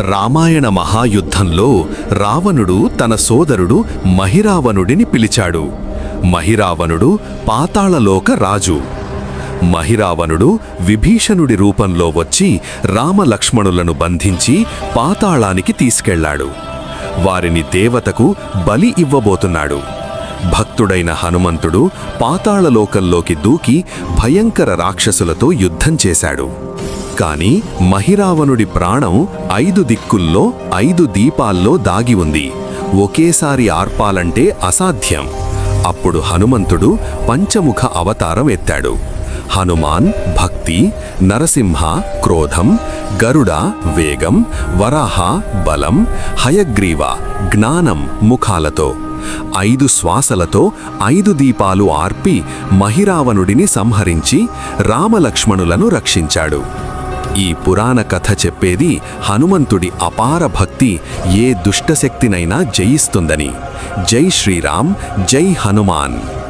రామాయణ మహాయుద్ధంలో రావణుడు తన సోదరుడు మహిరావణుడిని పిలిచాడు. మహిరావణుడు పాతాళలోక రాజు. మహిరావణుడు విభీషణుడి రూపంలో వచ్చి రామలక్ష్మణులను బంధించి పాతాళానికి తీసుకెళ్ళాడు. వారిని దేవతకు బలి ఇవ్వబోతున్నాడు. భక్తుడైన హనుమంతుడు పాతాళలోకంలోకి దూకి భయంకర రాక్షసులతో యుద్ధం చేశాడు. కాని మహిరావణుడి ప్రాణం ఐదు దిక్కుల్లో ఐదు దీపాల్లో దాగి ఉంది. ఒకేసారి ఆర్పాలంటే అసాధ్యం. అప్పుడు హనుమంతుడు పంచముఖ అవతారం ఎత్తాడు. హనుమాన్ భక్తి నరసింహ క్రోధం గరుడ వేగం వరాహ బలం హయగ్రీవ జ్ఞానం ముఖాలతో ఐదు శ్వాసలతో ఐదు దీపాలు ఆర్పి మహిరావణుడిని సంహరించి రామలక్ష్మణులను రక్షించాడు. ఈ పురాణ కథ చెప్పేది హనుమంతుడి అపార భక్తి ఏ దుష్టశక్తినైనా జయిస్తుందని. జై శ్రీరామ్ జై హనుమాన్.